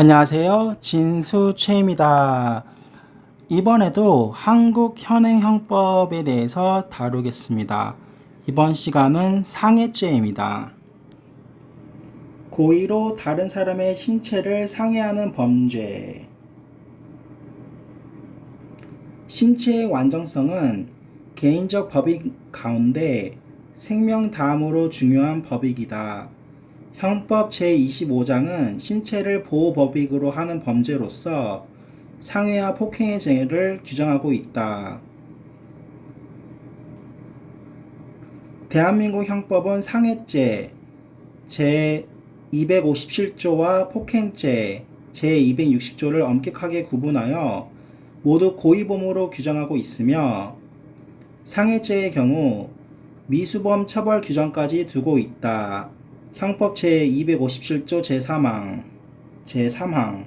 안녕하세요. 진수채입니다. 이번에도 한국 현행형법에 대해서 다루겠습니다. 이번 시간은 상해죄입니다. 고의로 다른 사람의 신체를 상해하는 범죄. 신체의 완전성은 개인적 법익 가운데 생명 다음으로 중요한 법익이다. 형법 제25장은 신체를 보호법익으로 하는 범죄로서 상해와 폭행의 죄를 규정하고 있다. 대한민국 형법은 상해죄 제257조와 폭행죄 제260조를 엄격하게 구분하여 모두 고의범으로 규정하고 있으며 상해죄의 경우 미수범 처벌 규정까지 두고 있다. 형법 제257조 제3항 제3항.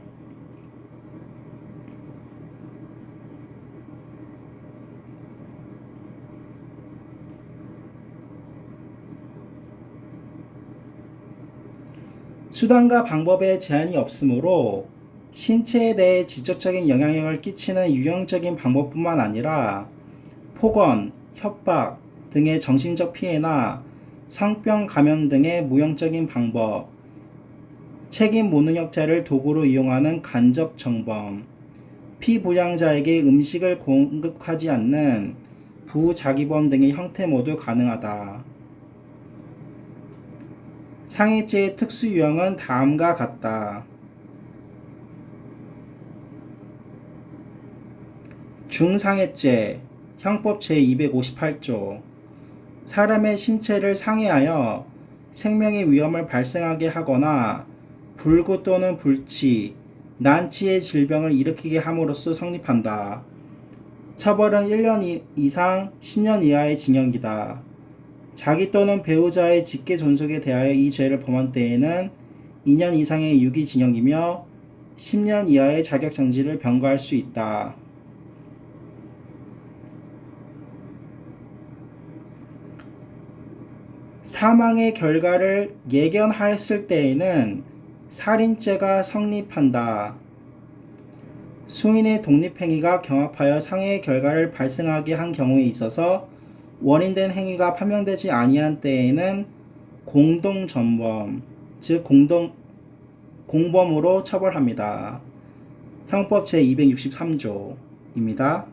수단과 방법에 제한이 없으므로 신체에 대해 직접적인 영향력을 끼치는 유형적인 방법뿐만 아니라 폭언, 협박 등의 정신적 피해나 성병 감염 등의 무형적인 방법, 책임 무능력자를 도구로 이용하는 간접 정범, 피부양자에게 음식을 공급하지 않는 부자기범 등의 형태 모두 가능하다. 상해죄의 특수 유형은 다음과 같다. 중상해죄 형법 제258조 사람의 신체를 상해하여 생명의 위험을 발생하게 하거나 불구 또는 불치, 난치의 질병을 일으키게 함으로써 성립한다. 처벌은 1년 이상 10년 이하의 징역이다. 자기 또는 배우자의 직계 존속에 대하여 이 죄를 범한 때에는 2년 이상의 유기징역이며 10년 이하의 자격정지를 병과할 수 있다. 사망의 결과를 예견하였을 때에는 살인죄가 성립한다. 수인의 독립행위가 경합하여 상해의 결과를 발생하게 한 경우에 있어서 원인된 행위가 판명되지 아니한 때에는 공동전범, 즉 공동 공범으로 처벌합니다. 형법 제263조입니다.